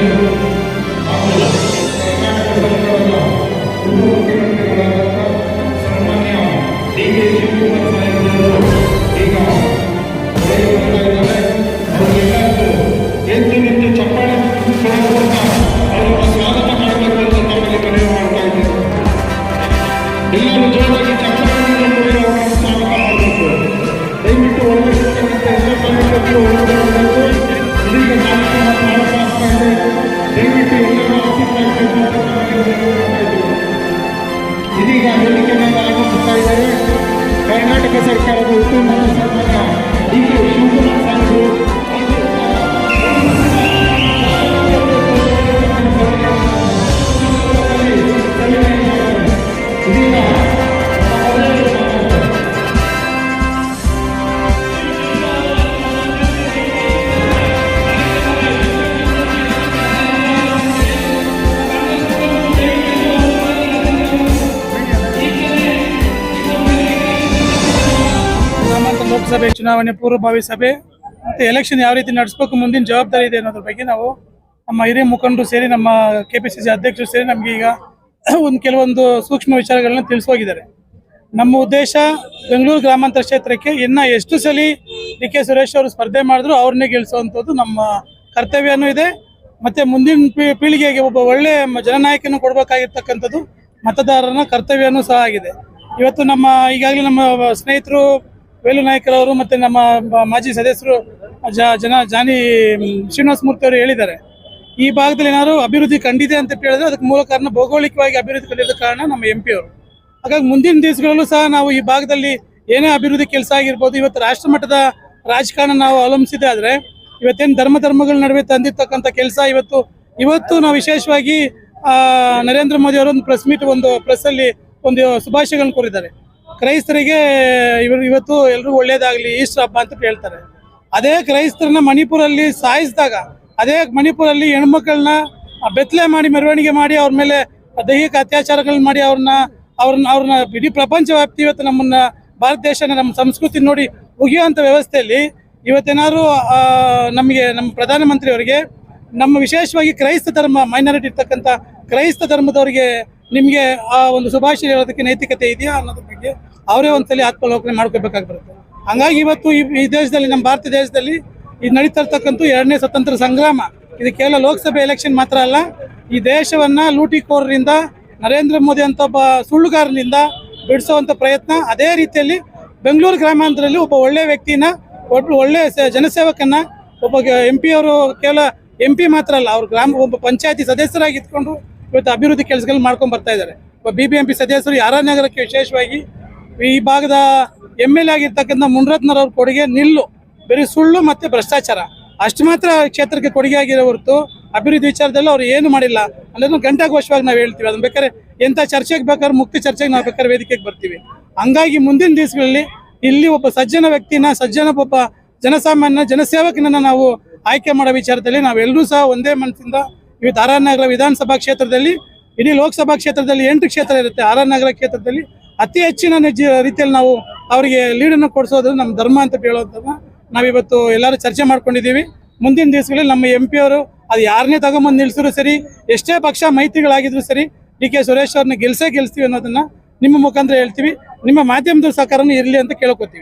you. इदी Gandhi के नेता लोगों सत्ता इधर है कर्नाटक सरकार को उत्तर मंत्री सरकार ಲೋಕಸಭೆ ಚುನಾವಣೆ, ಪೂರ್ವಭಾವಿ ಸಭೆ ಮತ್ತೆ ಎಲೆಕ್ಷನ್ ಯಾವ ರೀತಿ ನಡೆಸಬೇಕು, ಮುಂದಿನ ಜವಾಬ್ದಾರಿ ಇದೆ ಅನ್ನೋದ್ರ ಬಗ್ಗೆ ನಾವು ನಮ್ಮ ಹಿರಿಯ ಮುಖಂಡರು ಸೇರಿ, ನಮ್ಮ ಕೆ ಪಿ ಅಧ್ಯಕ್ಷರು ಸೇರಿ ನಮಗೆ ಈಗ ಒಂದು ಕೆಲವೊಂದು ಸೂಕ್ಷ್ಮ ವಿಚಾರಗಳನ್ನ ತಿಳಿಸೋಗಿದ್ದಾರೆ. ನಮ್ಮ ಉದ್ದೇಶ ಬೆಂಗಳೂರು ಗ್ರಾಮಾಂತರ ಕ್ಷೇತ್ರಕ್ಕೆ ಇನ್ನ ಎಷ್ಟು ಸಲ ಡಿ ಕೆ ಸುರೇಶ್ ಅವರು ಸ್ಪರ್ಧೆ ಮಾಡಿದ್ರು ಅವ್ರನ್ನೇ ಗೆಲ್ಲಿಸುವಂಥದ್ದು ನಮ್ಮ ಕರ್ತವ್ಯನೂ ಇದೆ. ಮತ್ತೆ ಮುಂದಿನ ಪೀಳಿಗೆಗೆ ಒಬ್ಬ ಒಳ್ಳೆ ಜನನಾಯಕನೂ ಜನನಾಯಕನ ಕೊಡಬೇಕಾಗಿರ್ತಕ್ಕಂಥದ್ದು ಮತದಾರನ ಕರ್ತವ್ಯನೂ ಸಹ ಆಗಿದೆ. ಇವತ್ತು ನಮ್ಮ ಈಗಾಗಲೇ ನಮ್ಮ ಸ್ನೇಹಿತರು ವೇಲು ನಾಯಕರವರು ಮತ್ತೆ ನಮ್ಮ ಮಾಜಿ ಸದಸ್ಯರು ಜನ, ಜಾನಿ ಶ್ರೀನಿವಾಸ ಮೂರ್ತಿ ಅವರು ಹೇಳಿದ್ದಾರೆ. ಈ ಭಾಗದಲ್ಲಿ ಏನಾದ್ರು ಅಭಿವೃದ್ಧಿ ಕಂಡಿದೆ ಅಂತ ಹೇಳಿದ್ರೆ ಅದಕ್ಕೆ ಮೂಲ ಕಾರಣ ಭೌಗೋಳಿಕವಾಗಿ ಅಭಿವೃದ್ಧಿ ಕಂಡಿದ್ದ ಕಾರಣ ನಮ್ಮ ಎಂ ಅವರು. ಹಾಗಾಗಿ ಮುಂದಿನ ದಿವಸಗಳಲ್ಲೂ ಸಹ ನಾವು ಈ ಭಾಗದಲ್ಲಿ ಏನೇ ಅಭಿವೃದ್ಧಿ ಕೆಲಸ ಆಗಿರ್ಬೋದು, ಇವತ್ತು ರಾಷ್ಟ್ರ ಮಟ್ಟದ ರಾಜಕಾರಣ ನಾವು ಅವಲಂಬಿಸಿದೆ ಆದ್ರೆ, ಇವತ್ತೇನು ಧರ್ಮ ಧರ್ಮಗಳ ನಡುವೆ ತಂದಿರ್ತಕ್ಕಂಥ ಕೆಲಸ ಇವತ್ತು ಇವತ್ತು ನಾವು ವಿಶೇಷವಾಗಿ ನರೇಂದ್ರ ಮೋದಿ ಅವರು ಒಂದು ಪ್ರೆಸ್ ಮೀಟ್ ಒಂದು ಪ್ರೆಸ್ ಅಲ್ಲಿ ಒಂದು ಶುಭಾಶಯಗಳನ್ನು ಕೋರಿದ್ದಾರೆ. ಕ್ರೈಸ್ತರಿಗೆ ಇವರು ಇವತ್ತು ಎಲ್ರಿಗೂ ಒಳ್ಳೇದಾಗಲಿ, ಈಸ್ಟರ್ ಹಬ್ಬ ಅಂತ ಹೇಳ್ತಾರೆ. ಅದೇ ಕ್ರೈಸ್ತರನ್ನ ಮಣಿಪುರಲ್ಲಿ ಸಾಯಿಸಿದಾಗ, ಅದೇ ಮಣಿಪುರಲ್ಲಿ ಹೆಣ್ಮಕ್ಳನ್ನ ಬೆತ್ತಲೆ ಮಾಡಿ ಮೆರವಣಿಗೆ ಮಾಡಿ ಅವ್ರ ಮೇಲೆ ದೈಹಿಕ ಅತ್ಯಾಚಾರಗಳನ್ನ ಮಾಡಿ ಅವ್ರನ್ನ ಅವ್ರನ್ನ ಅವ್ರನ್ನ ಇಡೀ ಪ್ರಪಂಚ ವ್ಯಾಪ್ತಿ ಇವತ್ತು ನಮ್ಮನ್ನ, ಭಾರತ ದೇಶನ ನಮ್ಮ ಸಂಸ್ಕೃತಿ ನೋಡಿ ಮುಗಿಯುವಂಥ ವ್ಯವಸ್ಥೆಯಲ್ಲಿ ಇವತ್ತೇನಾದ್ರು ನಮಗೆ ನಮ್ಮ ಪ್ರಧಾನಮಂತ್ರಿ ಅವರಿಗೆ ನಮ್ಮ ವಿಶೇಷವಾಗಿ ಕ್ರೈಸ್ತ ಧರ್ಮ ಮೈನಾರಿಟಿ ಇರ್ತಕ್ಕಂಥ ಕ್ರೈಸ್ತ ಧರ್ಮದವರಿಗೆ ನಿಮಗೆ ಆ ಒಂದು ಶುಭಾಶಯ ಹೇಳೋದಕ್ಕೆ ನೈತಿಕತೆ ಇದೆಯಾ ಅನ್ನೋದ್ರ ಬಗ್ಗೆ ಅವರೇ ಒಂದ್ಸಲಿ ಆತ್ಮಲೋಕನೆ ಮಾಡ್ಕೋಬೇಕಾಗಿ ಬರುತ್ತೆ ಹಂಗಾಗಿ ಇವತ್ತು ಈ ದೇಶದಲ್ಲಿ, ನಮ್ಮ ಭಾರತ ದೇಶದಲ್ಲಿ ಇದು ನಡೀತಾ ಇರ್ತಕ್ಕಂಥ ಎರಡನೇ ಸ್ವತಂತ್ರ ಸಂಗ್ರಾಮ, ಇದು ಕೇವಲ ಲೋಕಸಭೆ ಎಲೆಕ್ಷನ್ ಮಾತ್ರ ಅಲ್ಲ, ಈ ದೇಶವನ್ನ ಲೂಟಿಕೋರರಿಂದ ನರೇಂದ್ರ ಮೋದಿ ಅಂತ ಒಬ್ಬ ಸುಳ್ಳುಗಾರನಿಂದ ಬಿಡಿಸುವಂತ ಪ್ರಯತ್ನ, ಅದೇ ರೀತಿಯಲ್ಲಿ ಬೆಂಗಳೂರು ಗ್ರಾಮಾಂತರದಲ್ಲಿ ಒಬ್ಬ ಒಳ್ಳೆ ವ್ಯಕ್ತಿನ, ಒಬ್ಬ ಒಳ್ಳೆ ಸ- ಜನಸೇವಕನ್ನ ಒಬ್ಬ ಎಂ ಪಿ ಅವರು ಕೇವಲ ಎಂ ಪಿ ಮಾತ್ರ ಅಲ್ಲ, ಅವ್ರ ಗ್ರಾಮ, ಒಬ್ಬ ಪಂಚಾಯತಿ ಸದಸ್ಯರಾಗಿ ಇದ್ಕೊಂಡು ಇವತ್ತು ಅಭಿವೃದ್ಧಿ ಕೆಲಸಗಳು ಮಾಡ್ಕೊಂಡು ಬರ್ತಾ ಇದ್ದಾರೆ. ಬಿ ಬಿ ಎಂ ಪಿ ಸದಸ್ಯರು ಯಾರ ನಗರಕ್ಕೆ ವಿಶೇಷವಾಗಿ ಈ ಭಾಗದ ಎಂ ಎಲ್ ಎ ಆಗಿರ್ತಕ್ಕಂಥ ಮುನ್ರತ್ನರವ್ರ ಕೊಡುಗೆ ನಿಲ್ಲು, ಬರೀ ಸುಳ್ಳು ಮತ್ತೆ ಭ್ರಷ್ಟಾಚಾರ. ಅಷ್ಟು ಮಾತ್ರ ಕ್ಷೇತ್ರಕ್ಕೆ ಕೊಡುಗೆ ಆಗಿರೋ ಹೊರತು ಅಭಿವೃದ್ಧಿ ವಿಚಾರದಲ್ಲಿ ಅವ್ರು ಏನು ಮಾಡಿಲ್ಲ ಅನ್ನೋದನ್ನು ಗಂಟಾಘೋಷವಾಗಿ ನಾವು ಹೇಳ್ತೀವಿ. ಅದನ್ನ ಬೇಕಾದ್ರೆ ಎಂಥ ಚರ್ಚೆಗೆ ಬೇಕಾದ್ರೆ ಮುಕ್ತ ಚರ್ಚೆಗೆ ನಾವು ಬೇಕಾದ್ರೆ ವೇದಿಕೆಗೆ ಬರ್ತೀವಿ. ಹಂಗಾಗಿ ಮುಂದಿನ ದಿವಸಗಳಲ್ಲಿ ಇಲ್ಲಿ ಒಬ್ಬ ಸಜ್ಜನ ವ್ಯಕ್ತಿನ, ಸಜ್ಜನ ಒಬ್ಬ ಜನಸಾಮಾನ್ಯ ಜನಸೇವಕನನ್ನ ನಾವು ಆಯ್ಕೆ ಮಾಡೋ ವಿಚಾರದಲ್ಲಿ ನಾವೆಲ್ಲರೂ ಸಹ ಒಂದೇ ಮನಸ್ಸಿಂದ ಆರ್ ನಗರ ವಿಧಾನಸಭಾ ಕ್ಷೇತ್ರದಲ್ಲಿ, ಇಡೀ ಲೋಕಸಭಾ ಕ್ಷೇತ್ರದಲ್ಲಿ ಎಂಟು ಕ್ಷೇತ್ರ ಇರುತ್ತೆ. ನಗರ ಕ್ಷೇತ್ರದಲ್ಲಿ ಅತಿ ಹೆಚ್ಚಿನ ರೀತಿಯಲ್ಲಿ ನಾವು ಅವರಿಗೆ ಲೀಡನ್ನು ಕೊಡಿಸೋದು ನಮ್ಮ ಧರ್ಮ ಅಂತ ಹೇಳೋದನ್ನ ನಾವಿವತ್ತು ಎಲ್ಲರೂ ಚರ್ಚೆ ಮಾಡ್ಕೊಂಡಿದ್ದೀವಿ. ಮುಂದಿನ ದಿವಸಗಳಲ್ಲಿ ನಮ್ಮ ಎಂ ಪಿ ಅವರು ಅದು ಯಾರನ್ನೇ ತಗೊಂಬಂದು ನಿಲ್ಸಿದ್ರು ಸರಿ, ಎಷ್ಟೇ ಪಕ್ಷ ಮೈತ್ರಿಗಳಾಗಿದ್ರು ಸರಿ, ಡಿ ಕೆ ಸುರೇಶ್ ಅವ್ರನ್ನ ಗೆಲ್ಸೇ ಗೆಲ್ಸ್ತೀವಿ ಅನ್ನೋದನ್ನ ನಿಮ್ಮ ಮುಖಾಂತರ ಹೇಳ್ತೀವಿ. ನಿಮ್ಮ ಮಾಧ್ಯಮದ ಸಹಕಾರನೂ ಇರಲಿ ಅಂತ ಕೇಳ್ಕೊತೀವಿ.